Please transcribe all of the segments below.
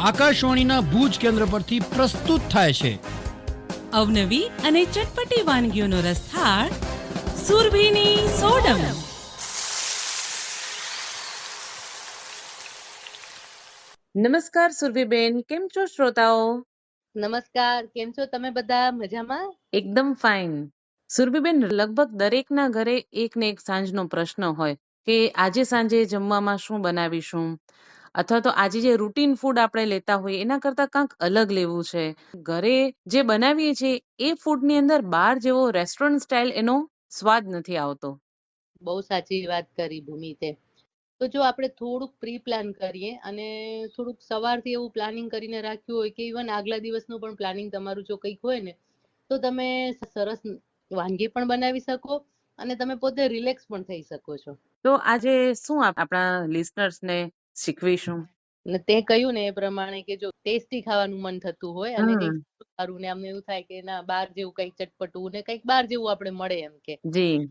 આકાશવાણીના ભુજ કેન્દ્ર પરથી પ્રસ્તુત થાય છે. અવનવી અને ચટપટી વાનગીઓનો રસથાળ સુરભીની સોડમ. નમસ્કાર સુરભીબેન કેમ છો શ્રોતાઓ? નમસ્કાર કેમ છો તમે બધા? મજામાં? એકદમ ફાઇન. સુરભીબેન લગભગ દરેકના ઘરે એક ને એક સાંજનો પ્રશ્ન હોય કે આજે સાંજે જમવામાં શું બનાવીશું? અથવા તો આજે જે રૂટીન ફૂડ આપણે લેતા હોઈએ એના કરતા કાંઈક અલગ લેવું છે. ઘરે જે બનાવીએ છીએ એ ફૂડની અંદર બહાર જેવો રેસ્ટોરન્ટ સ્ટાઇલ એનો સ્વાદ નથી આવતો. બહુ સાચી વાત કરી ભૂમિ તે. તો જો આપણે થોડુંક પ્રી પ્લાન કરીએ અને થોડુંક સવારથી એવું પ્લાનિંગ કરીને રાખ્યું હોય કે ઇવન આગલા દિવસનું પણ પ્લાનિંગ તમારું જો કંઈક હોય ને તો તમે સરસ વાનગી પણ બનાવી શકો અને તમે પોતે રિલેક્સ પણ થઈ શકો છો. તો આજે શું આપણા listeners-ને શીખવીશું. અને તે કહ્યું ને એ પ્રમાણે કે જો ટેસ્ટી ખાવાનું મન થતું હોય અને કંઈક હમ. સારું ને અમને એવું થાય કે ના બહાર જેવું કંઈક ચટપટું ને કંઈક બહાર જેવું આપણે મળે એમ કે. જી.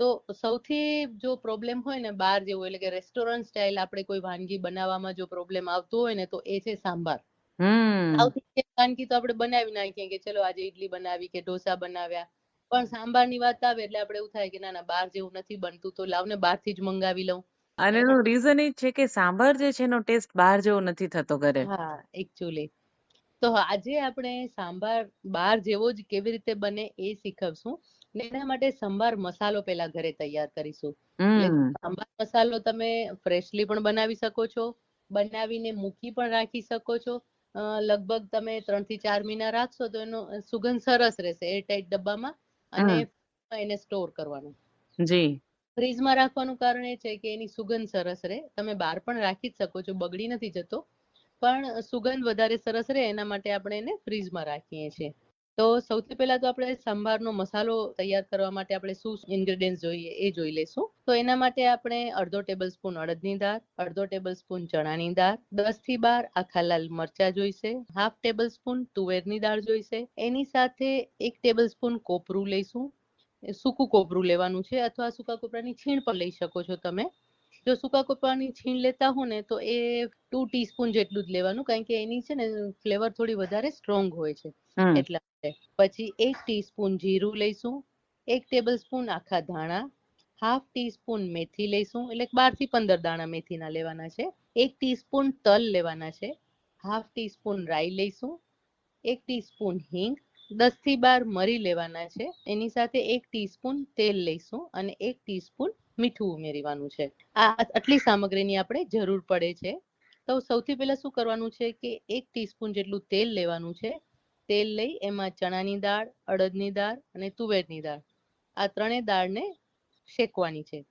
તો સૌથી જો પ્રોબ્લેમ હોય ને બહાર જેવું એટલે કે રેસ્ટોરન્ટ સ્ટાઇલ આપણે કોઈ વાનગી બનાવવામાં જો પ્રોબ્લેમ આવતો હોય ને તો એ છે સાંભાર. હમ. સાઉથ ઇન્ડિયન વાનગી તો આપણે બનાવી નાખીએ કે ચલો આજે ઈડલી બનાવી કે ઢોસા બનાવ્યા. પણ સાંભારની વાત આવે એટલે આપણે એવું થાય કે ના ના બહાર જેવું નથી બનતું તો લાવ ને બહારથી જ મંગાવી લઉં. અને એનું રીઝન એ છે કે સાંભાર જે છે એનો ટેસ્ટ બહાર જેવો નથી થતો ઘરે. હા એકચ્યુઅલી તો આજે આપણે સાંભાર બહાર જેવો જ કેવી રીતે બને એ શીખવશું ને એના માટે સંભાર મસાલો પહેલા ઘરે તૈયાર કરીશું. સંભાર મસાલો તમે ફ્રેશલી પણ બનાવી શકો છો બનાવીને મૂકી પણ રાખી શકો છો. લગભગ તમે ત્રણથી ચાર મહિના રાખશો તો એનો સુગંધ સરસ રહેશે એરટાઇટ ડબ્બામાં અને એને સ્ટોર કરવાનું. જી. ફ્રીજમાં રાખવાનું કારણ એ છે કે એની સુગંધ સરસ રહે. તમે બહાર પણ રાખી જ શકો છો, બગડી નથી જતો. પણ સુગંધ વધારે સરસ રહે, એના માટે આપણે એને ફ્રીજમાં રાખીએ છીએ. તો સૌથી પહેલા તો આપણે સંભારનો મસાલો તૈયાર કરવા માટે આપણે શું ઇન્ગ્રેડિયન્ટ જોઈએ એ જોઈ લઈશું. તો એના માટે આપણે અડધો ટેબલ સ્પૂન અડદની દાળ, અડધો ટેબલ સ્પૂન ચણાની દાળ દસથી બાર આખા લાલ મરચા જોઈશે, હાફ ટેબલ સ્પૂન તુવેરની દાળ જોઈશે. એની સાથે એક ટેબલ સ્પૂન કોપરું લઈશું. સૂકું કોપરું લેવાનું છે અથવા સૂકા કોપરાની છીણ પણ લઈ શકો છો તમે. જો સૂકા કોપરાની છીણ લેતા હો ને તો એ ટુ ટીસ્પૂન જેટલું જ લેવાનું કારણ કે એની છે ને ફ્લેવર થોડી વધારે સ્ટ્રોંગ હોય છે એટલા માટે. પછી એક ટીસ્પૂન જીરું લઈશું એક ટેબલ સ્પૂન આખા ધાણા હાફ ટીસ્પૂન મેથી લઈશું એટલે બારથી પંદર દાણા મેથીના લેવાના છે. એક ટીસ્પૂન તલ લેવાના છે હાફ ટીસ્પૂન રાઈ લઈશું એક ટીસ્પૂન હિંગ દસથી બાર મરી લેવાના છે. એની સાથે એક ટીસ્પૂન તેલ લઈશું અને એક ટીસ્પૂન મીઠું ઉમેરવાનું છે. આ આટલી સામગ્રીની આપણે જરૂર પડે છે. તો સૌથી પહેલા શું કરવાનું છે કે એક ટીસ્પૂન જેટલું તેલ લેવાનું છે. તેલ લઈ એમાં ચણાની દાળ, અડદની દાળ અને તુવેરની દાળ. આ ત્રણેય દાળને શેકવાની છે.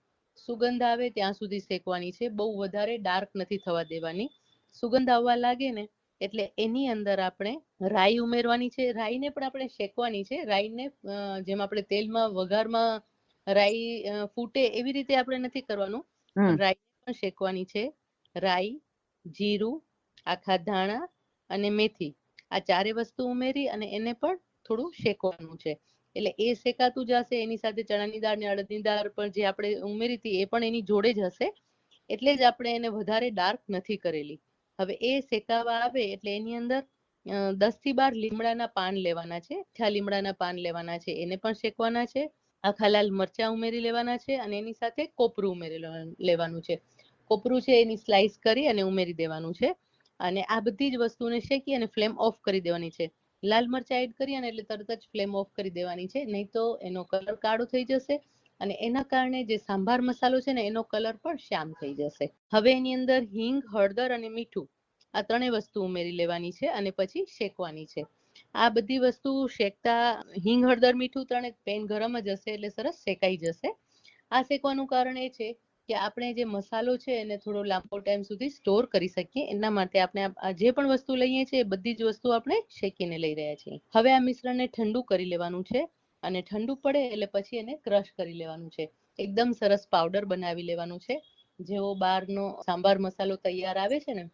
સુગંધ આવે ત્યાં સુધી શેકવાની છે. બહુ વધારે ડાર્ક નથી થવા દેવાની. સુગંધ આવવા લાગે ને એટલે એની અંદર આપણે રાઈ ઉમેરવાની છે. રાઈને પણ આપણે શેકવાની છે. રાઈને જેમ આપણે તેલમાં વઘારમાં રાઈ ફૂટે એવી રીતે આપણે નથી કરવાનું. રાઈ પણ શેકવાની છે. રાઈ જીરું આખા ધાણા અને મેથી. આ ચારે વસ્તુ ઉમેરી અને એને પણ થોડું શેકવાનું છે. એટલે એ શેકાતું જશે એની સાથે ચણાની દાળ ને અડદની દાળ પણ જે આપણે ઉમેરી હતી એ પણ એની જોડે જ હશે. એટલે જ આપણે એને વધારે ડાર્ક નથી કરેલી. હવે એ શેકાવા આવે એટલે એની અંદર દસથી બાર લીમડાના પાન લેવાના છે. મીઠા લીમડાના પાન લેવાના છે, એને પણ શેકવાના છે. આખા લાલ મરચા ઉમેરી લેવાના છે અને એની સાથે કોપરું ઉમેરી લેવાનું છે. કોપરું છે એની સ્લાઇસ કરી અને ઉમેરી દેવાનું છે. અને આ બધી જ વસ્તુને શેકી અને ફ્લેમ ઓફ કરી દેવાની છે. લાલ મરચા એડ કરી અને એટલે તરત જ ફ્લેમ ઓફ કરી દેવાની છે. નહીં તો એનો કલર કાળો થઈ જશે. અને એના કારણે જે સાંભાર મસાલો છે ને, એનો કલર પણ શ્યામ થઈ જશે. હવે એની અંદર હિંગ, હળદર અને મીઠું આ ત્રણેય વસ્તુ ઉમેરી લેવાની છે અને પછી શેકવાની છે. આ બધી વસ્તુ શેકતા હિંગ, હળદર, મીઠું ત્રણે પેન ગરમ જ હશે એટલે સરસ શેકાઈ જશે. આ શેકવાનું કારણ એ છે કે આપણે જે મસાલો છે એને થોડો લાંબો ટાઈમ સુધી સ્ટોર કરી શકીએ. એના માટે આપણે જે પણ વસ્તુ લઈએ છીએ બધી જ વસ્તુ આપણે શેકીને લઈ રહ્યા છીએ. હવે આ મિશ્રણને ઠંડુ કરી લેવાનું છે. અને ઠંડુ પડે એટલે પછી એને ક્રશ કરી લેવાનું છે. એકદમ સરસ પાવડર બનાવી લેવાનું છે. જેવો બહારનો સાંભાર મસાલો તૈયાર આવે છે ને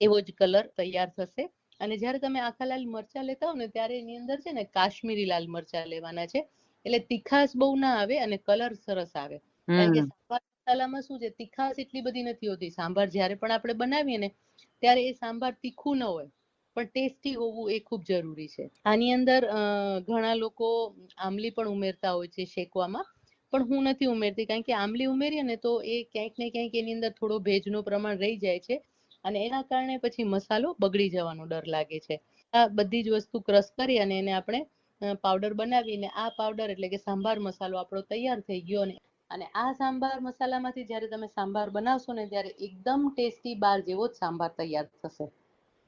એવો જ કલર તૈયાર થશે. અને જ્યારે તમે આખા લાલ મરચા લેતા હો ને ત્યારે એની અંદર છે ને કાશ્મીરી લાલ મરચા લેવાના છે. એટલે તીખાશ બહુ ના આવે અને કલર સરસ આવે. કારણ કે સાંભાર મસાલામાં શું છે તીખાશ એટલી બધી નથી હોતી. સાંભાર જ્યારે પણ આપણે બનાવીએ ને ત્યારે એ સાંભાર તીખું ન હોય. પણ ટેસ્ટી હોવું એ ખૂબ જરૂરી છે. આની અંદર ઘણા લોકો આમલી પણ ઉમેરતા હોય છે શેકવામાં, પણ હું નથી ઉમેરતી કારણ કે આમલી ઉમેરીએ ને તો એ ક્યાંક ને ક્યાંક એની અંદર થોડો ભેજનો પ્રમાણ રહી જાય છે અને એના કારણે પછી મસાલો બગડી જવાનો ડર લાગે છે. આ બધી જ વસ્તુ ક્રશ કરી અને એને આપણે પાવડર બનાવીને આ પાવડર એટલે કે સાંભાર મસાલો આપણો તૈયાર થઈ ગયો ને, અને આ સાંભાર મસાલામાંથી જ્યારે તમે સાંભાર બનાવશો ને ત્યારે એકદમ ટેસ્ટી બાર જેવો જ સાંભાર તૈયાર થશે.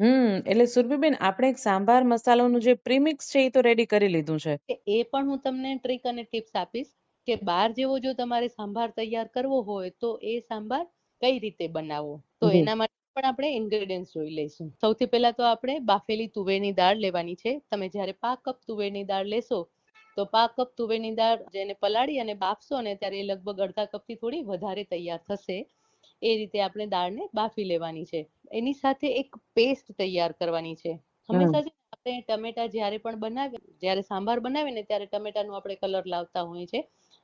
હમ એટલે સુરભીબેન આપણે એક સાંભાર મસાલાનું જે પ્રીમિક્સ છે એ તો રેડી કરી લીધું છે. કે એ પણ હું તમને ટ્રીક અને ટિપ્સ આપીશ કે બાર જેવો જો તમારે સાંભાર તૈયાર કરવો હોય તો એ સાંભાર કઈ રીતે બનાવવો તો જી. એના માટે પણ આપણે ઇન્ગ્રેડિયન્ટ્સ જોઈ લઈશું. સૌથી પહેલા તો આપણે બાફેલી તુવેરની દાળ લેવાની છે. તમે જ્યારે પા કપ તુવેરની દાળ લેશો તો પા કપ તુવેરની દાળ જેને પલાળી અને બાફશો ને ત્યારે એ લગભગ અડધા કપથી થોડી વધારે તૈયાર થશે. એ રીતે આપણે દાળને બાફી લેવાની છે. એની સાથે એક પેસ્ટ તૈયાર કરવાની છે. હંમેશા છે આપણે ટમેટા જ્યારે પણ બનાવીએ જ્યારે સાંભાર બનાવીએ ને ત્યારે ટમેટાનો આપણે કલર લાવતા હોઈએ છે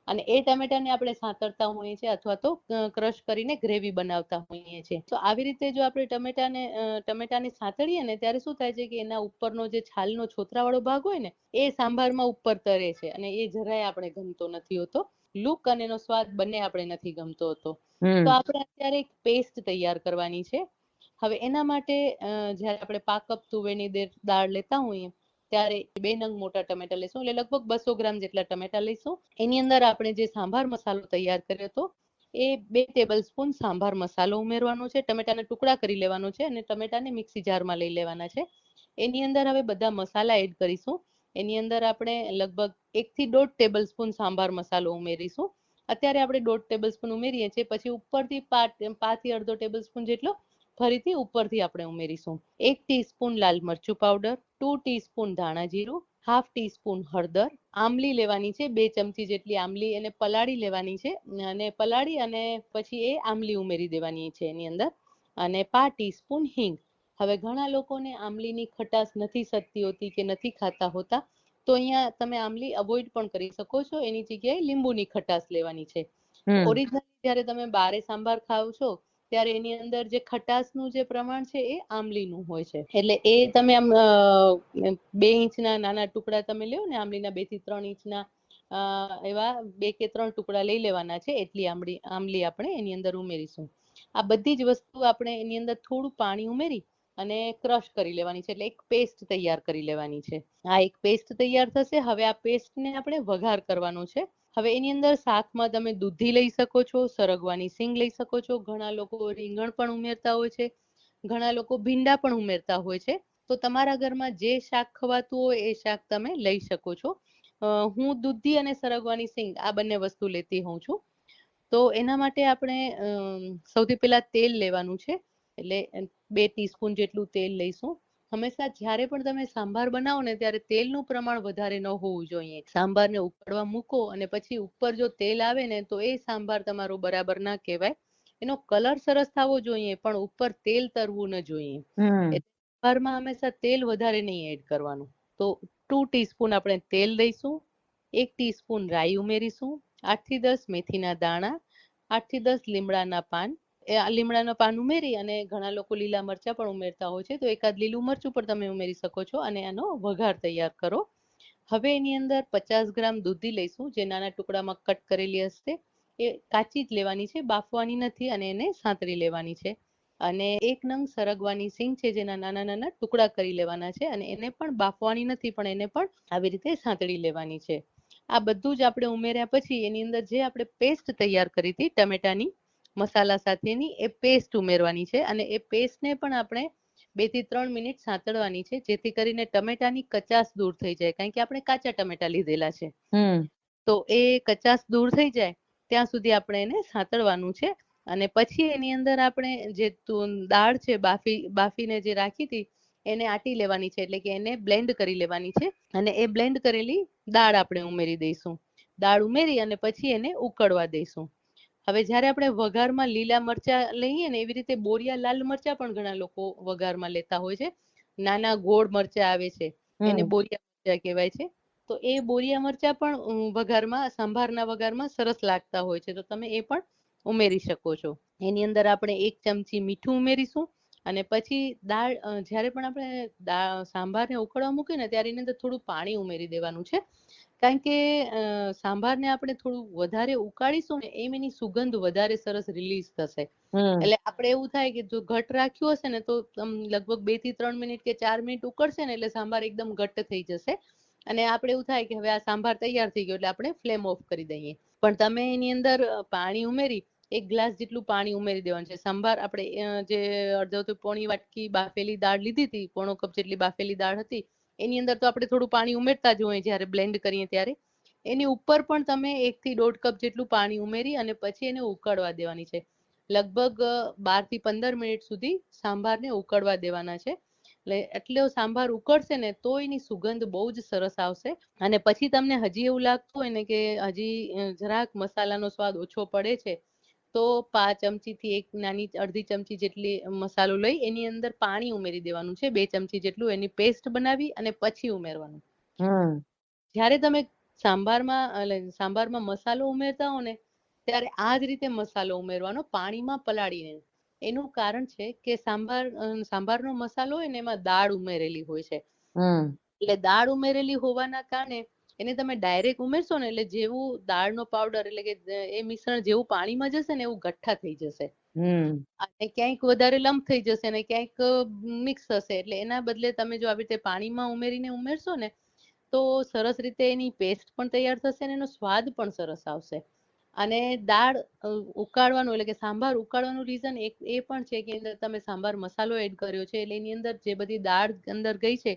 અને એ ટમેટાને આપણે સાતરતા હોઈએ છીએ અથવા તો ક્રશ કરીને ગ્રેવી બનાવતા હોઈએ છીએ. તો આવી રીતે જો આપણે ટમેટાને ટમેટાને સાતળીએ ને ત્યારે શું થાય છે કે એના ઉપરનો જે છાલનો છોતરાવાળો ભાગ હોય ને એ સાંભારમાં ઉપર તરે છે અને એ જરાય આપણે ગમતો નથી હોતો. લુક અને એનો સ્વાદ બંને આપણે નથી ગમતો હોતો. તો આપણે અત્યારે એક પેસ્ટ તૈયાર કરવાની છે. હવે એના માટે જ્યારે આપણે પાક કપ તુવેરની દાળ લેતા હોઈએ, ત્યારે બે નંગ મોટા ટમેટા લઈશું. એટલે લગભગ બસો ગ્રામ જેટલા ટમેટા લઈશું. એની અંદર આપણે જે સાંભાર મસાલો તૈયાર કર્યો હતો, એ બે ટેબલ સ્પૂન સાંભાર મસાલો ઉમેરવાનો છે. ટમેટાના ટુકડા કરી લેવાનો છે અને ટમેટાને મિક્સી જારમાં લઈ લેવાના છે. એની અંદર હવે બધા મસાલા એડ કરીશું. એની અંદર આપણે લગભગ એકથી દોઢ ટેબલ સ્પૂન સાંભાર મસાલો ઉમેરીશું. અત્યારે આપણે દોઢ ટેબલ સ્પૂન ઉમેરીએ છીએ. પછી ઉપરથી પાંચ પાંચથી અડધો ટેબલ સ્પૂન જેટલો ફરીથી ઉપરથી આપણે ઉમેરીશું. એક ટીસ્પૂન લાલ મરચું પાવડર ટુ ટીસ્પૂન ધાણા જીરું હાફ ટીસ્પૂન હળદર. આમલી લેવાની છે બે ચમચી જેટલી આમલી એને પલાળી લેવાની છે અને પલાળી અને પછી એ આમલી ઉમેરી દેવાની છે એની અંદર. અને પાંચ ટીસ્પૂન હિંગ. હવે ઘણા લોકોને આમલીની ખટાશ નથી સતતી હોતી કે નથી ખાતા હોતા તો અહીંયા તમે આમલી અવોઇડ પણ કરી શકો છો. એની જગ્યાએ લીંબુની ખટાશ લેવાની છે. ઓરિજિનલ જ્યારે તમે બારે સાંભાર ખાવ છો ત્યારે એની અંદર જે ખટાશનું જે પ્રમાણ છે એ આમલીનું હોય છે. એટલે એ તમે આમ બે ઇંચના નાના ટુકડા તમે લ્યો ને આમલીના બેથી ત્રણ ઇંચના એવા બે કે ત્રણ ટુકડા લઈ લેવાના છે, એટલી આમળી આમલી આપણે એની અંદર ઉમેરીશું. આ બધી જ વસ્તુ આપણે એની અંદર થોડું પાણી ઉમેરી અને ક્રશ કરી લેવાની છે, એટલે એક પેસ્ટ તૈયાર કરી લેવાની છે. આ એક પેસ્ટ તૈયાર થશે, હવે આ પેસ્ટને આપણે વઘાર કરવાનો છે. હવે એની અંદર શાકમાં તમે દૂધી લઈ શકો છો, સરગવાની સિંગ લઈ શકો છો, ઘણા લોકો રીંગણ પણ ઉમેરતા હોય છે, ઘણા લોકો ભીંડા પણ ઉમેરતા હોય છે. તો તમારા ઘરમાં જે શાક ખવાતું હોય એ શાક તમે લઈ શકો છો. હું દૂધી અને સરગવાની સિંગ આ બંને વસ્તુ લેતી હોઉં છું. તો એના માટે આપણે સૌથી પહેલા તેલ લેવાનું છે. એટલે બે ટીસ્પૂન જેટલું તેલ લઈશું. હંમેશા જ્યારે પણ તમે સાંભાર બનાવો ને ત્યારે તેલનું પ્રમાણ વધારે ન હોવું જોઈએ. સાંભારને ઉકળવા મૂકો અને પછી ઉપર જો તેલ આવે ને તો એ સાંભાર તમારો બરાબર ના કહેવાય. એનો કલર સરસ થવો જોઈએ પણ ઉપર તેલ તરવું ન જોઈએ. સાંભારમાં હંમેશા તેલ વધારે નહીં એડ કરવાનું. તો ટુ ટીસ્પૂન આપણે તેલ લઈશું એક ટીસ્પૂન રાઈ ઉમેરીશું આઠથી દસ મેથીના દાણા આઠથી દસ લીમડાના પાન એ આ લીમડાના પાન ઉમેરી અને ઘણા લોકો લીલા મરચાં પણ ઉમેરતા હોય છે. તો એકાદ લીલું મરચું પણ તમે ઉમેરી શકો છો અને આનો વઘાર તૈયાર કરો. હવે એની અંદર પચાસ ગ્રામ દૂધી લઈશું, જે નાના ટુકડામાં કટ કરેલી હશે. એ કાચી જ લેવાની છે, બાફવાની નથી અને એને સાંતળી લેવાની છે. અને એક નંગ સરગવાની સિંગ છે, જેના નાના નાના ટુકડા કરી લેવાના છે અને એને પણ બાફવાની નથી, પણ એને પણ આવી રીતે સાંતળી લેવાની છે. આ બધું જ આપણે ઉમેર્યા પછી એની અંદર જે આપણે પેસ્ટ તૈયાર કરી હતી, ટમેટાની મસાલા સાથેની એ પેસ્ટ ઉમેરવાની છે અને એ પેસ્ટને પણ આપણે બેથી ત્રણ મિનિટ સાંતળવાની છે જેથી કરીને ટમેટાની કચાશ દૂર થઈ જાય. કારણ કે આપણે કાચા ટમેટા લીધેલા છે. તો એ કચાશ દૂર થઈ જાય ત્યાં સુધી આપણે એને સાંતળવાનું છે. અને પછી એની અંદર આપણે જે તું- દાળ છે બાફી બાફીને જે રાખી હતી એને આટી લેવાની છે. એટલે કે એને બ્લેન્ડ કરી લેવાની છે. અને એ બ્લેન્ડ કરેલી દાળ આપણે ઉમેરી દઈશું. દાળ ઉમેરી અને પછી એને ઉકળવા દઈશું. હવે જ્યારે આપણે વઘારમાં લીલા મરચા લઈએ ને એવી રીતે બોરિયા લાલ મરચા પણ ઘણા લોકો વઘારમાં લેતા હોય છે. નાના ગોળ મરચા આવે છે એને બોરિયા મરચા કહેવાય છે. તો એ બોરિયા મરચા પણ વઘારમાં સંભારના વઘારમાં સરસ લાગતા હોય છે. તો તમે એ પણ ઉમેરી શકો છો. એની અંદર આપણે એક ચમચી મીઠું ઉમેરીશું અને પછી દાળ જ્યારે પણ આપણે સાંભારને ઉકળવા મૂકીએ ને ત્યારે એની અંદર થોડું પાણી ઉમેરી દેવાનું છે. કારણ કે સાંભારને આપણે થોડું વધારે ઉકાળીશું ને એમ એની સુગંધ વધારે સરસ રિલીઝ થશે. એટલે આપણે એવું થાય કે જો ઘટ રાખ્યું હશે ને તો લગભગ બેથી ત્રણ મિનિટ કે ચાર મિનિટ ઉકળશે ને એટલે સાંભાર એકદમ ઘટ્ટ થઈ જશે. અને આપણે એવું થાય કે હવે આ સાંભાર તૈયાર થઈ ગયો એટલે આપણે ફ્લેમ ઓફ કરી દઈએ. પણ તમે એની અંદર પાણી ઉમેરી એક ગ્લાસ જેટલું પાણી ઉમેરી દેવાનું છે. સંભાર આપણે જે અડધો પોણી વાટકી બાફેલી દાળ લીધી હતી પોણો કપ જેટલી બાફેલી દાળ હતી એની અંદર તો આપણે થોડું પાણી ઉમેરતા જ હોય જ્યારે બ્લેન્ડ કરીએ ત્યારે. એની ઉપર પણ તમે એક થી દોઢ કપ જેટલું પાણી ઉમેરી અને પછી એને ઉકળવા દેવાની છે. લગભગ બારથી પંદર મિનિટ સુધી સાંભારને ઉકળવા દેવાના છે. એટલે એટલો સાંભાર ઉકળશે ને તો એની સુગંધ બહુ જ સરસ આવશે. અને પછી તમને હજી એવું લાગતું હોય ને કે હજી જરાક મસાલાનો સ્વાદ ઓછો પડે છે તો પાંચ ચમચી થી એક નાની અડધી ચમચી જેટલી મસાલો લઈ એની અંદર પાણી ઉમેરી દેવાનું છે બે ચમચી જેટલું એની પેસ્ટ બનાવી અને પછી ઉમેરવાનું. જ્યારે તમે સાંભારમાં સાંભારમાં મસાલો ઉમેરતા હો ને ત્યારે આ જ રીતે મસાલો ઉમેરવાનો પાણીમાં પલાળીને. એનું કારણ છે કે સાંભાર સાંભારનો મસાલો હોય ને એમાં દાળ ઉમેરેલી હોય છે. એટલે દાળ ઉમેરેલી હોવાના કારણે એને તમે ડાયરેક્ટ ઉમેરશો ને એટલે જેવું દાળનો પાવડર એટલે કે એ મિશ્રણ જેવું પાણીમાં જશે ને એવું ગઠ્ઠા થઈ જશે. હમ. અને ક્યાંક વધારે લંબ થઈ જશે અને ક્યાંક મિક્સ થશે એટલે એના બદલે તમે જો આવી રીતે પાણીમાં ઉમેરીને ઉમેરશો ને તો સરસ રીતે એની પેસ્ટ પણ તૈયાર થશે અને એનો સ્વાદ પણ સરસ આવશે. અને દાળ ઉકાળવાનું એટલે કે સાંભાર ઉકાળવાનું રીઝન એક એ પણ છે કે અંદર તમે સાંભાર મસાલો એડ કર્યો છે એટલે એની અંદર જે બધી દાળ અંદર ગઈ છે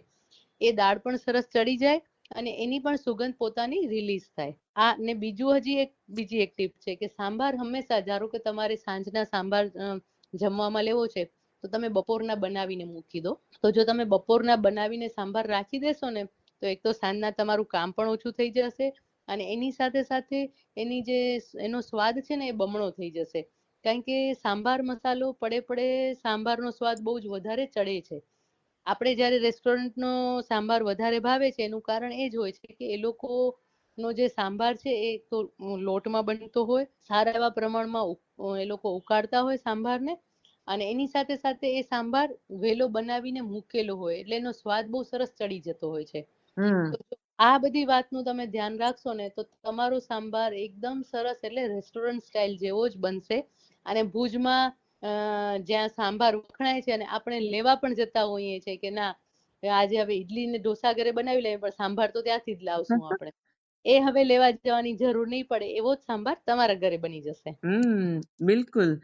એ દાળ પણ સરસ ચડી જાય અને એની પણ સુગંધ પોતાની રિલીઝ થાય. આ ને બીજું હજી એક, બીજી એક ટીપ છે કે સાંભાર હંમેશા, ધારો કે તમારે સાંજના સાંભાર જમવામાં લેવો છે, તો તમે બપોરના બનાવીને મૂકી દો. તો જો તમે બપોરના બનાવીને સાંભાર રાખી દેશો ને, તો એક તો સાંજના તમારું કામ પણ ઓછું થઈ જશે અને એની સાથે સાથે એની જે એનો સ્વાદ છે ને એ બમણો થઈ જશે. કારણ કે સાંભાર મસાલો પડે પડે સાંભારનો સ્વાદ બહુ જ વધારે ચડે છે. આપણે જ્યારે રેસ્ટોરન્ટનો સાંભાર વધારે ભાવે છે એનું કારણ એ જ હોય છે કે એ લોકો નો જે સાંભાર છે એ તો લોટમાં બનતો હોય સારા એવા પ્રમાણમાં એ લોકો ઉકાળતા હોય સાંભારને અને એની સાથે સાથે એ સાંભાર વેલો બનાવીને મૂકેલો હોય એટલે એનો સ્વાદ બહુ સરસ ચડી જતો હોય છે. આ બધી વાતનું તમે ધ્યાન રાખશો ને તો તમારો સાંભાર એકદમ સરસ એટલે રેસ્ટોરન્ટ સ્ટાઇલ જેવો જ બનશે અને ભુજમાં જ્યાં સાંભાર વખણાય છે અને આપણે લેવા પણ જતા હોઈએ છીએ કે ના આજે હવે ઈડલી ને ઢોસા ઘરે બનાવી લઈએ પણ સાંભાર તો ત્યાંથી જ લાવશું આપણે. એ હવે લેવા જવાની જરૂર નહીં પડે એવો જ સાંભાર તમારા ઘરે બની જશે. હમ બિલકુલ.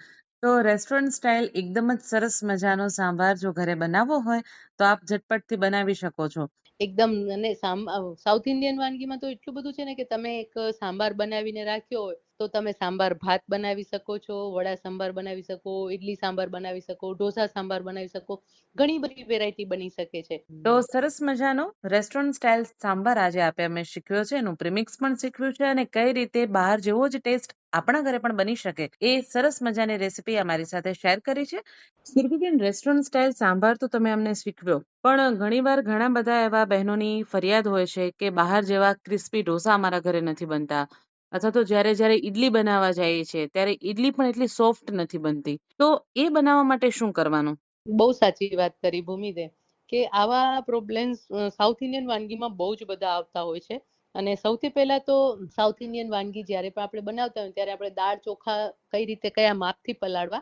તો રેસ્ટોરન્ટ સ્ટાઇલ એકદમ જ સરસ મજાનો સાંભાર જો ઘરે બનાવવો હોય તો આપ ઝટપટથી બનાવી શકો છો. એકદમ અને સાઉથ ઇન્ડિયન વાનગીમાં તો એટલું બધું છે ને કે તમે એક સાંભાર બનાવીને રાખ્યો હોય તો તમે સાંભાર ભાત બનાવી શકો છો, વડા સાંભાર બનાવી શકો ઇડલી સાંભાર બનાવી શકો, ઢોસા સાંભાર બનાવી શકો, ઘણી બધી વેરાયટી બની શકે છે. તો સરસ મજાનો રેસ્ટોરન્ટ સ્ટાઇલ સાંભાર આજે આપે અમે શીખ્યો છે, એનું પ્રિમિક્સ પણ શીખ્યું છે અને કઈ રીતે બહાર જેવો જ ટેસ્ટ આપણા ઘરે પણ બની શકે એ સરસ મજાની રેસીપી અમારી સાથે શેર કરી છે. સુરભીબેન રેસ્ટોરન્ટ સ્ટાઇલ સાંભાર તો તમે અમને શીખવ્યો, પણ ઘણીવાર ઘણા બધા એવા બહેનોની ફરિયાદ હોય છે કે બહાર જેવા ક્રિસ્પી ઢોસા અમારા ઘરે નથી બનતા. અથવા તો જ્યારે જ્યારે ઈડલી બનાવવા જઈએ છીએ, ત્યારે ઈડલી પણ એટલી સોફ્ટ નથી બનતી. તો એ બનાવવા માટે શું કરવાનું? બહુ સાચી વાત કરી ભૂમિદે કે આવા પ્રોબ્લેમ્સ સાઉથ ઇન્ડિયન વાનગીમાં બહુ જ બધા આવતા હોય છે. અને સૌથી પહેલા તો સાઉથ ઇન્ડિયન વાનગી જ્યારે પણ આપણે બનાવતા હોય ત્યારે આપણે દાળ ચોખા કઈ રીતે કયા માપથી પલાળવા,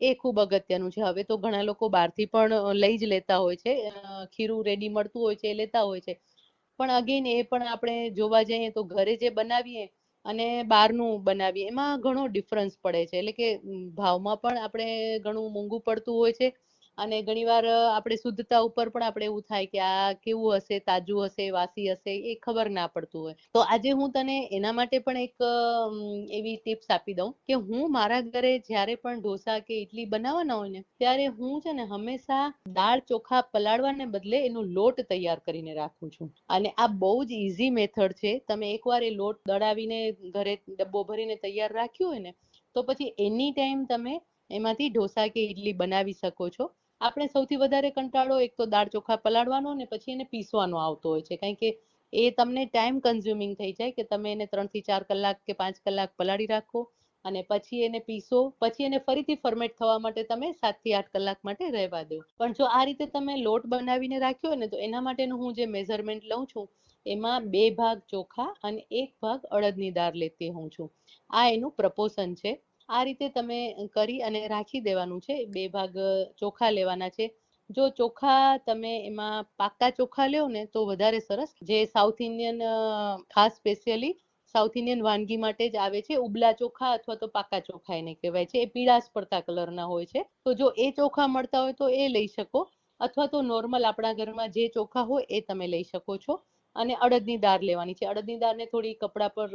એ ખૂબ અગત્યનું છે. હવે તો ઘણા લોકો બહારથી પણ લઈ જ લેતા હોય છે. ખીરું રેડી મળતું હોય છે, એ લેતા હોય છે. પણ અગેન એ પણ આપણે જોવા જઈએ તો ઘરે જે બનાવીએ અને બહારનું બનાવીએ, એમાં ઘણો ડિફરન્સ પડે છે. એટલે કે ભાવમાં પણ આપણે ઘણું મોંઘું પડતું હોય છે. અને ઘણીવાર આપણે શુદ્ધતા ઉપર પણ આપણે એવું થાય કે આ કેવું હશે, તાજું હશે, વાસી હશે, એ ખબર ના પડતું હોય. તો આજે હું તને એના માટે પણ એક એવી ટિપ્સ આપી દઉં કે હું મારા ઘરે જ્યારે પણ ઢોસા કે ઇડલી બનાવવાના હોય ને, ત્યારે હું છે ને હંમેશા દાળ ચોખા પલાળવાને બદલે એનો લોટ તૈયાર કરીને રાખું છું. અને આ બહુ જ ઇઝી મેથડ છે. તમે એકવાર એ લોટ દળાવીને ઘરે ડબ્બો ભરીને તૈયાર રાખ્યો હોય ને, તો પછી એની ટાઈમ તમે એમાંથી ઢોસા કે ઈડલી બનાવી શકો છો. આપણે સૌથી વધારે કંટાળો એક તો દાળ ચોખા પલાળવાનો ને પછી એને પીસવાનો આવતો હોય છે. કારણ કે એ તમને ટાઈમ કન્ઝ્યુમિંગ થઈ જાય કે તમે એને ત્રણથી ચાર કલાક કે પાંચ કલાક પલાળી રાખો અને પછી એને પીસો, પછી એને ફરીથી ફર્મેટ થવા માટે તમે સાતથી આઠ કલાક માટે રહેવા દો. પણ જો આ રીતે તમે લોટ બનાવીને રાખ્યો ને તો એના માટેનું હું જે મેઝરમેન્ટ લઉં છું, એમાં બે ભાગ ચોખા અને એક ભાગ અડદની દાળ લેતી હોઉં છું. આ એનું પ્રપોશન છે. આ રીતે તમે કરી અને રાખી દેવાનું છે. બે ભાગ ચોખા લેવાના છે. જો ચોખા તમે એમાં પાકા ચોખા લ્યો ને તો વધારે સરસ. જે સાઉથ ઇન્ડિયન ખાસ સ્પેશિયલી સાઉથ ઇન્ડિયન વાનગી માટે જ આવે છે. ઉબલા ચોખા અથવા તો પાકા ચોખા એને કહેવાય છે. એ પીળાશ પડતા કલરના હોય છે. તો જો એ ચોખા મળતા હોય તો એ લઈ શકો. અથવા તો નોર્મલ આપણા ઘરમાં જે ચોખા હોય એ તમે લઈ શકો છો. અને અડદની દાળ લેવાની છે. અડદની દાળને થોડી કપડા પર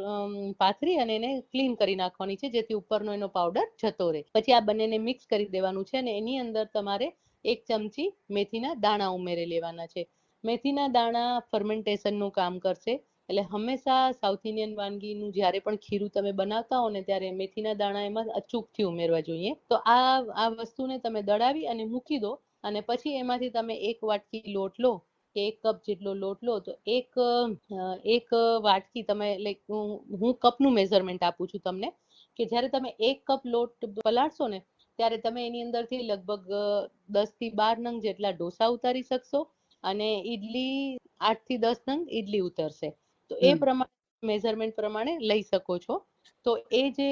પાથરી અને એને ક્લીન કરી નાખવાની છે, જેથી ઉપરનો એનો પાવડર જતો રહે. પછી આ બંનેને મિક્સ કરી દેવાનું છે અને એની અંદર તમારે એક ચમચી મેથીના દાણા ઉમેરી લેવાના છે. મેથીના દાણા ફર્મેન્ટેશનનું કામ કરશે. એટલે હંમેશા સાઉથ ઇન્ડિયન વાનગીનું જ્યારે પણ ખીરું તમે બનાવતા હો ને ત્યારે મેથીના દાણા એમાં અચૂકથી ઉમેરવા જોઈએ. તો આ આ વસ્તુને તમે દળાવી અને મૂકી દો અને પછી એમાંથી તમે એક વાટકી લોટ લો. કે એક કપ જેટલો લોટ લો તો એક એક વાટકી તમે લાઈક હું કપનું મેઝરમેન્ટ આપું છું તમને કે જ્યારે તમે એક કપ લોટ પલાળશો ને ત્યારે તમે એની અંદરથી લગભગ દસથી બાર નંગ જેટલા ઢોસા ઉતારી શકશો અને ઈડલી આઠથી દસ નંગ ઈડલી ઉતરશે. તો એ પ્રમાણે મેઝરમેન્ટ પ્રમાણે લઈ શકો છો. તો એ જે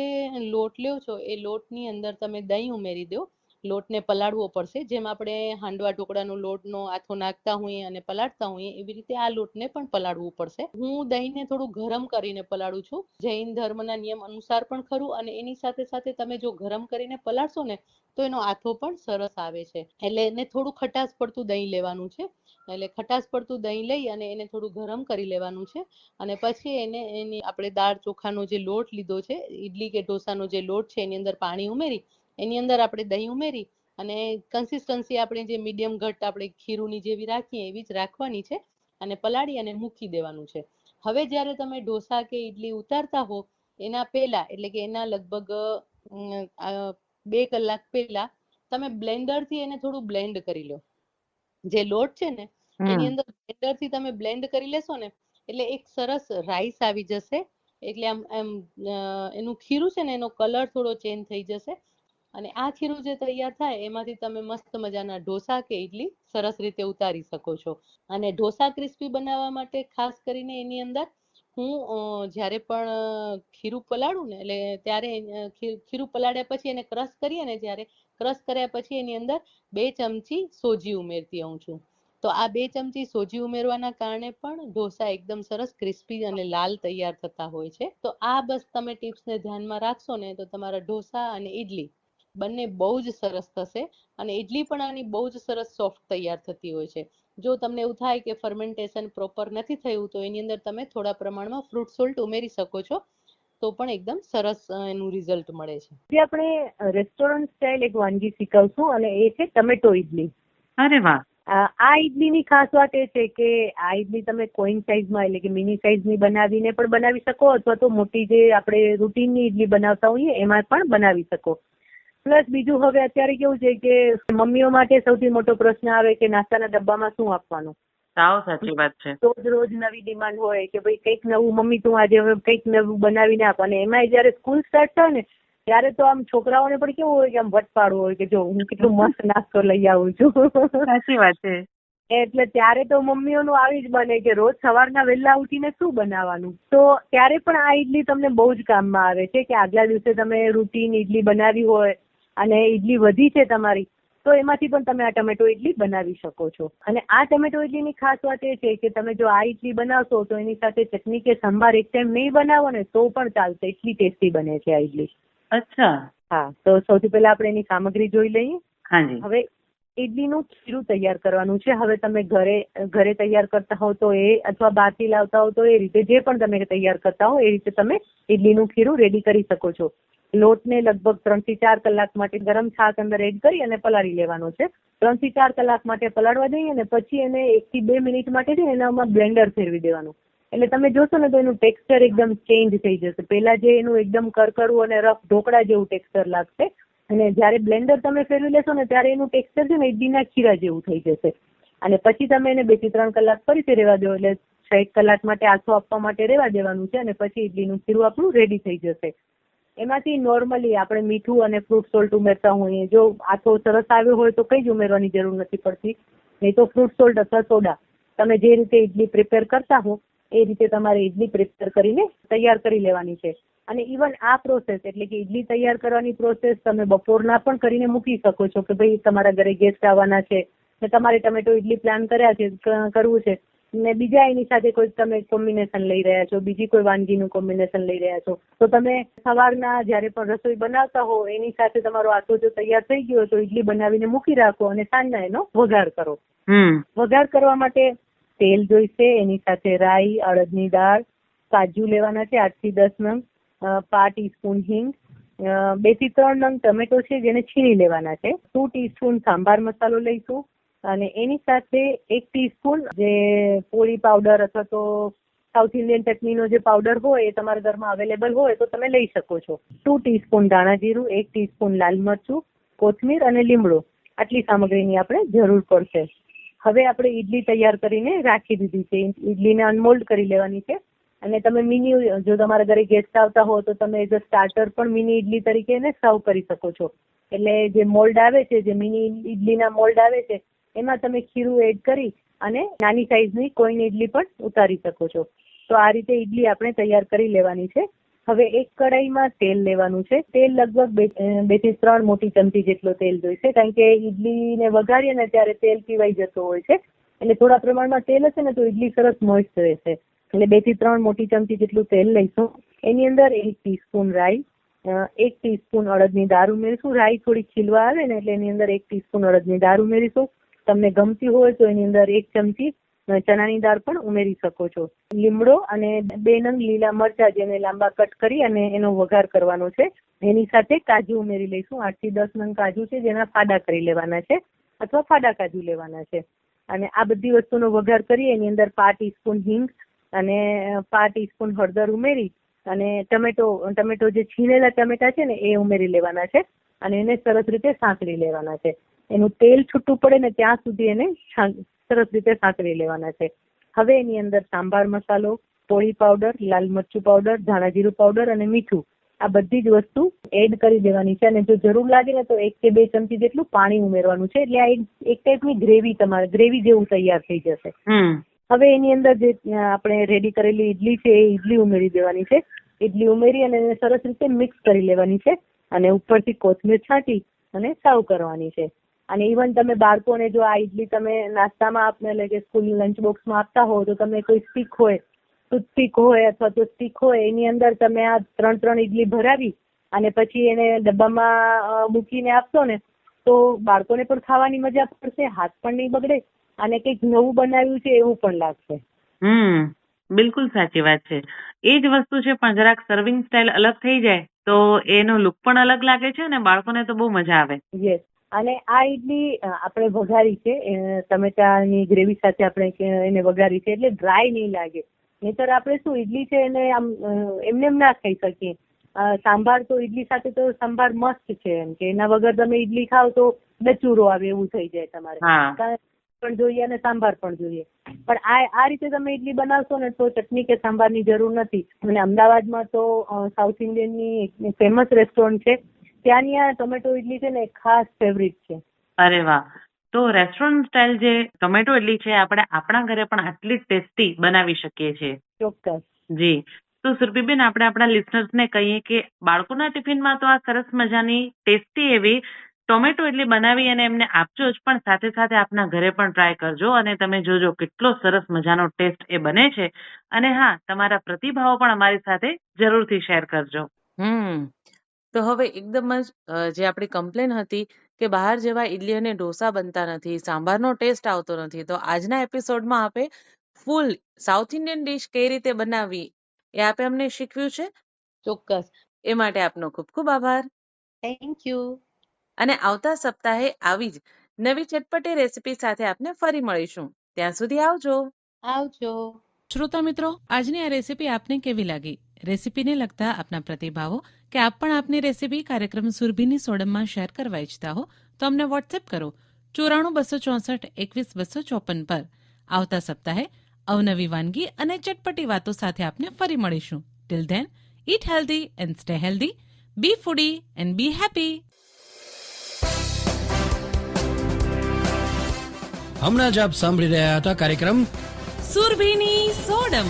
લોટ લ્યો છો એ લોટની અંદર તમે દહીં ઉમેરી દો લોટને પલાળવો પડશે. જેમ આપણે હાંડવા ઢોકળાનો લોટનો આથો નાખતા હોઈએ અને પલાળતા હોઈએ, એવી રીતે આ લોટને પણ પલાળવું પડશે. હું દહીંને થોડું ગરમ કરીને પલાળું છું. જૈન ધર્મના નિયમ અનુસાર પણ ખરું અને એની સાથે સાથે તમે જો ગરમ કરીને પલાળશો ને, તો એનો આથો પણ સરસ આવે છે. એટલે એને થોડું ખટાશ પડતું દહીં લેવાનું છે. એટલે ખટાશ પડતું દહીં લઈ અને એને થોડું ગરમ કરી લેવાનું છે. અને પછી એને, એની આપણે દાળ ચોખાનો જે લોટ લીધો છે, ઈડલી કે ઢોસાનો જે લોટ છે, એની અંદર પાણી ઉમેરી એની અંદર આપણે દહીં ઉમેરી અને કન્સિસ્ટન્સી આપણે જે મીડિયમ ઘટ આપણે ખીરુંની જેવી રાખીએ એવી જ રાખવાની છે અને પલાળી અને મૂકી દેવાનું છે. હવે જ્યારે તમે ઢોસા કે ઇડલી ઉતારતા હો એના પહેલા એટલે કે એના લગભગ બે કલાક પહેલા તમે બ્લેન્ડરથી થી એને થોડું બ્લેન્ડ કરી લો. જે લોટ છે ને એની અંદર બ્લેન્ડરથી થી તમે બ્લેન્ડ કરી લેશો ને એટલે એક સરસ રાઈસ આવી જશે. એટલે આમ આમ એનું ખીરું છે ને એનો કલર થોડો ચેન્જ થઈ જશે. અને આ ખીરું જે તૈયાર થાય, એમાંથી તમે મસ્ત મજાના ઢોસા કે ઈડલી સરસ રીતે ઉતારી શકો છો. અને ઢોસા ક્રિસ્પી બનાવવા માટે ખાસ કરીને એની અંદર હું જ્યારે પણ ખીરું પલાળું ને, એટલે ત્યારે ખીરું પલાળ્યા પછી એને ક્રશ કરીએ ને, જ્યારે ક્રશ કર્યા પછી એની અંદર બે ચમચી સોજી ઉમેરતી હોઉં છું. તો આ બે ચમચી સોજી ઉમેરવાના કારણે પણ ઢોસા એકદમ સરસ ક્રિસ્પી અને લાલ તૈયાર થતા હોય છે. તો આ બસ તમે ટિપ્સને ધ્યાનમાં રાખશો ને, તો તમારા ઢોસા અને ઈડલી બંને બહુ જ સરસ થશે અને ઈડલી પણ આની બહુ જ સરસ સોફ્ટ તૈયાર થતી હોય છે. જો તમને એવું થાય કે ફર્મેન્ટેશન પ્રોપર નથી થયું તો એની અંદર તમે થોડા પ્રમાણમાં ફ્રૂટ સોલ્ટ ઉમેરી શકો છો તો પણ એકદમ સરસ એનું રિઝલ્ટ મળે છે. જે આપણે રેસ્ટોરન્ટ સ્ટાઇલ એક વાનગી શીખવશું અને એ છે ટમેટો ઇડલી અરે વાહ! આ આ ઇડલીની ખાસ વાત એ છે કે આ ઇડલી તમે કોઈન સાઇઝમાં એટલે કે મિની સાઇઝની બનાવીને પણ બનાવી શકો અથવા તો મોટી જે આપણે રૂટીનની ઇડલી બનાવતા હોઈએ એમાં પણ બનાવી શકો. પ્લસ બીજું હવે અત્યારે કેવું છે કે મમ્મીઓ માટે સૌથી મોટો પ્રશ્ન આવે કે નાસ્તાના ડબ્બામાં શું આપવાનું? સાવ સાચી વાત છે. રોજ રોજ નવી ડિમાન્ડ હોય કે ભાઈ કંઈક નવું મમ્મી તું આજે હવે કંઈક નવું બનાવીને આપ. અને એમાંય જ્યારે સ્કૂલ સ્ટાર્ટ થાય ને ત્યારે તો આમ છોકરાઓને પણ કેવું હોય કે આમ વટ પાડવું હોય કે જો હું કેટલું મસ્ત નાસ્તો લઈ આવું છું. સાચી વાત છે. એટલે ત્યારે તો મમ્મીઓનું આવી જ બને કે રોજ સવારના વહેલા ઉઠીને શું બનાવવાનું? તો ત્યારે પણ આ ઈડલી તમને બહુ જ કામમાં આવે છે કે આગલા દિવસે તમે રૂટીન ઈડલી બનાવી હોય અને ઈડલી વધી છે તમારી તો એમાંથી પણ તમે આ ટમેટો ઈડલી બનાવી શકો છો. અને આ ટમેટો ઇડલીની ખાસ વાત એ છે કે તમે જો આ ઈડલી બનાવશો તો એની સાથે ચટણી કે સંભાર એક ટાઈમ નહીં બનાવો ને તો પણ ચાલશે. એટલી ટેસ્ટી બને છે આ ઇડલી અચ્છા. હા તો સૌથી પહેલા આપણે એની સામગ્રી જોઈ લઈએ. હવે ઇડલીનું ખીરું તૈયાર કરવાનું છે. હવે તમે ઘરે ઘરે તૈયાર કરતા હો તો એ અથવા બહારથી લાવતા હો તો એ રીતે જે પણ તમે તૈયાર કરતા હો એ રીતે તમે ઇડલીનું ખીરું રેડી કરી શકો છો. લોટને લગભગ ત્રણથી ચાર કલાક માટે ગરમ છાશ અંદર એડ કરી અને પલાળી લેવાનો છે. ત્રણથી ચાર કલાક માટે પલાળવા દઈએ અને પછી એને એક થી બે મિનિટ માટે છે એનામાં બ્લેન્ડર ફેરવી દેવાનું. એટલે તમે જોશો ને તો એનું ટેક્સચર એકદમ ચેન્જ થઈ જશે. પહેલા જે એનું એકદમ કરકરું અને રફ ઢોકળા જેવું ટેક્સચર લાગશે. અને જ્યારે બ્લેન્ડર તમે ફેરવી લેશો ને ત્યારે એનું ટેક્સચર છે ને ઇડલીના ખીરા જેવું થઈ જશે. અને પછી તમે એને બેથી ત્રણ કલાક ફરીથી રહેવા દો. એટલે છ એક કલાક માટે આથો આપવા માટે રહેવા દેવાનું છે અને પછી ઇડલીનું ખીરું આપણું રેડી થઈ જશે. એમાંથી નોર્મલી આપણે મીઠું અને ફ્રૂટ સોલ્ટ ઉમેરતા હોઈએ. જો આથો સરસ આવ્યો હોય તો કંઈ જ ઉમેરવાની જરૂર નથી પડતી. નહીં તો ફ્રૂટ સોલ્ટ અથવા સોડા. તમે જે રીતે ઇડલી પ્રિપેર કરતા હો, એ રીતે તમારે ઇડલી પ્રિપેર કરીને તૈયાર કરી લેવાની છે. અને ઇવન આ પ્રોસેસ એટલે કે ઇડલી તૈયાર કરવાની પ્રોસેસ તમે બપોરના પણ કરીને મૂકી શકો છો કે ભાઈ તમારા ઘરે ગેસ્ટ આવવાના છે ને તમારે ટમેટો ઇડલી પ્લાન કર્યા છે કરવું છે. ને બીજા એની સાથે કોઈ તમે કોમ્બિનેશન લઈ રહ્યા છો બીજી કોઈ વાનગીનું કોમ્બિનેશન લઈ રહ્યા છો તો તમે સવારના જ્યારે પણ રસોઈ બનાવતા હો એની સાથે તમારો આટો જો તૈયાર થઈ ગયો તો ઇડલી બનાવીને મૂકી રાખો અને સાંજના એનો વઘાર કરો. હમ. વઘાર કરવા માટે તેલ જોઈશે એની સાથે રાઈ અડદની દાળ કાજુ લેવાના છે આઠથી દસ નંગ પા ટીસ્પૂન હિંગ બેથી ત્રણ નંગ ટમેટો છે જેને છીણી લેવાના છે. ટુ ટીસ્પૂન સાંભાર મસાલો લઈશું. અને એની સાથે એક ટીસ્પૂન જે પોળી પાવડર અથવા તો સાઉથ ઇન્ડિયન ચટણીનો જે પાવડર હોય એ તમારા ઘરમાં અવેલેબલ હોય તો તમે લઈ શકો છો. ટુ ટીસ્પૂન ધાણા જીરું, એક ટીસ્પૂન લાલ મરચું, કોથમીર અને લીમડો. આટલી સામગ્રીની આપણે જરૂર પડશે. હવે આપણે ઈડલી તૈયાર કરીને રાખી દીધી છે. ઈડલીને અનમોલ્ડ કરી લેવાની છે. અને તમે મિની જો તમારા ઘરે ગેસ્ટ આવતા હો તો તમે એઝ અ સ્ટાર્ટર પણ મિની ઈડલી તરીકે એને સર્વ કરી શકો છો. એટલે જે મોલ્ડ આવે છે, જે મિની ઈડલીના મોલ્ડ આવે છે એમાં તમે ખીરું એડ કરી અને નાની સાઈઝની કોઈન ઇડલી પણ ઉતારી શકો છો. તો આ રીતે ઈડલી આપણે તૈયાર કરી લેવાની છે. હવે એક કડાઈમાં તેલ લેવાનું છે. તેલ લગભગ બેથી ત્રણ મોટી ચમચી જેટલો તેલ જોઈશે. કારણ કે ઈડલીને વઘારીએ ને ત્યારે તેલ પીવાઈ જતો હોય છે. એટલે થોડા પ્રમાણમાં તેલ હશે ને તો ઈડલી સરસ મોઇસ્ટ રહેશે. એટલે બેથી ત્રણ મોટી ચમચી જેટલું તેલ લઈશું. એની અંદર એક ટીસ્પૂન રાઈ એક ટીસ્પૂન અડદની દાળ ઉમેરીશું. રાઈ થોડી ખીલવા આવે ને એટલે એની અંદર એક ટીસ્પૂન અડદની દાળ ઉમેરીશું. તમને ગમતી હોય તો એની અંદર એક ચમચી ચણાની દાળ પણ ઉમેરી શકો છો. લીમડો અને બે નંગ લીલા મરચા જેને લાંબા કટ કરી અને એનો વઘાર કરવાનો છે. એની સાથે કાજુ ઉમેરી લઈશું. આઠથી દસ નંગ કાજુ છે જેના ફાડા કરી લેવાના છે અથવા ફાડા કાજુ લેવાના છે. અને આ બધી વસ્તુનો વઘાર કરી એની અંદર પાંચ ટીસ્પૂન હિંગ અને પાંચ ટીસ્પૂન હળદર ઉમેરી અને ટમેટો ટમેટો જે છીણેલા ટમેટા છે ને એ ઉમેરી લેવાના છે અને એને સરસ રીતે સાંકળી લેવાના છે. એનું તેલ છૂટું પડે ને ત્યાં સુધી એને સરસ રીતે સાંકળી લેવાના છે. હવે એની અંદર સાંભાર મસાલો પોળી પાવડર લાલ મરચું પાવડર ધાણા જીરું પાવડર અને મીઠું આ બધી જ વસ્તુ એડ કરી દેવાની છે અને જો જરૂર લાગે ને તો એક કે બે ચમચી જેટલું પાણી ઉમેરવાનું છે. એટલે આ એક ટાઈપની ગ્રેવી તમારે ગ્રેવી જેવું તૈયાર થઈ જશે. હવે એની અંદર જે આપણે રેડી કરેલી ઈડલી છે એ ઈડલી ઉમેરી દેવાની છે. ઈડલી ઉમેરી અને એને સરસ રીતે મિક્સ કરી લેવાની છે અને ઉપરથી કોથમીર છાંટી અને સર્વ કરવાની છે. અને ઇવન તમે બાળકોને જો આ ઈડલી તમે નાસ્તામાં આપને એટલે કે સ્કૂલ લંચ બોક્સમાં આપતા હો તો તમે કોઈ સ્ટીક હોય ટૂથપીક હોય અથવા તો સ્ટીક હોય એની અંદર તમે આ ત્રણ ત્રણ ઈડલી ભરાવી અને પછી એને ડબ્બામાં મૂકીને આપશો ને તો બાળકોને પણ ખાવાની મજા પડશે હાથ પણ નહીં બગડે અને કંઈક નવું બનાવ્યું છે એવું પણ લાગશે. હમ બિલકુલ સાચી વાત છે. એ જ વસ્તુ છે પણ જરાક સર્વિંગ સ્ટાઇલ અલગ થઈ જાય તો એનો લુક પણ અલગ લાગે છે અને બાળકોને તો બહુ મજા આવે. યસ અને આ ઇડલી આપણે વઘારી છે. ટમેટાની ગ્રેવી સાથે આપણે એને વઘારી છે એટલે ડ્રાય નહીં લાગે. નહીતર આપણે શું ઇડલી છે એને આમ એમને એમ ના ખાઈ શકીએ. સાંભાર તો ઇડલી સાથે તો સંભાર મસ્ત છે એમ કે એના વગર તમે ઇડલી ખાવ તો બચુરો આવે એવું થઈ જાય તમારે. પણ જોઈએ અને સાંભાર પણ જોઈએ. પણ આ આ રીતે તમે ઇડલી બનાવશો ને તો ચટણી કે સાંભારની જરૂર નથી. અને અમદાવાદમાં તો સાઉથ ઇન્ડિયનની ફેમસ રેસ્ટોરન્ટ છે. ત્યાંની આ ટોમેટો ઇડલી છે ને ખાસ ફેવરિટ છે. અરે વાહ. તો રેસ્ટોરન્ટ સ્ટાઇલ જે ટોમેટો ઇડલી છે આપણે આપણા ઘરે પણ આટલી ટેસ્ટી બનાવી શકીએ છીએ. ચોક્કસ. જી. તો સુરભીબેન આપણે આપણા listeners ને કહીએ કે બાળકોના ટિફિનમાં તો આ સરસ મજાની ટેસ્ટી એવી ટોમેટો ઇડલી બનાવી અને એમને આપજો જ પણ સાથે સાથે આપના ઘરે પણ ટ્રાય કરજો અને તમે જોજો કેટલો સરસ મજાનો ટેસ્ટ એ બને છે. અને હા તમારા પ્રતિભાવો પણ અમારી સાથે જરૂરથી શેર કરજો. હમ. તો હવે એકદમ જ જે આપણી કમ્પ્લેન હતી કે બહાર જેવા ઇડલી અને ઢોસા બનતા નથી સાંભારનો ટેસ્ટ આવતો નથી તો આજના એપિસોડમાં આપે ફૂલ સાઉથ ઇન્ડિયન ડિશ કઈ રીતે બનાવવી એ આપે અમને શીખવ્યું છે. ચોક્કસ. એ માટે આપનો ખૂબ ખૂબ આભાર. થેન્ક યુ અને આવતા સપ્તાહે આવી જ નવી ચટપટી રેસીપી સાથે આપને ફરી મળીશું. ત્યાં સુધી આવજો. આવજો. શ્રોતા મિત્રો આજની આ રેસીપી આપને કેવી લાગી? રેસીપીને લગતા આપના પ્રતિભાવો કે આપ પણ આપની રેસીપી કાર્યક્રમ સુરભીની સોડમમાં શેર કરવા ઈચ્છતા હો તો અમને વોટ્સએપ કરો. ચોરાણું બસો ચોસઠ એકવીસ બસો ચોપન પર. આવતા સપ્તાહે અવનવી વાનગી અને ચટપટી વાતો સાથે આપને ફરી મળીશું. Till then eat healthy and stay healthy be foodie and be happy હમણાં જ આપ સાંભળી રહ્યા હતા કાર્યક્રમ સુરભીની સોડમ.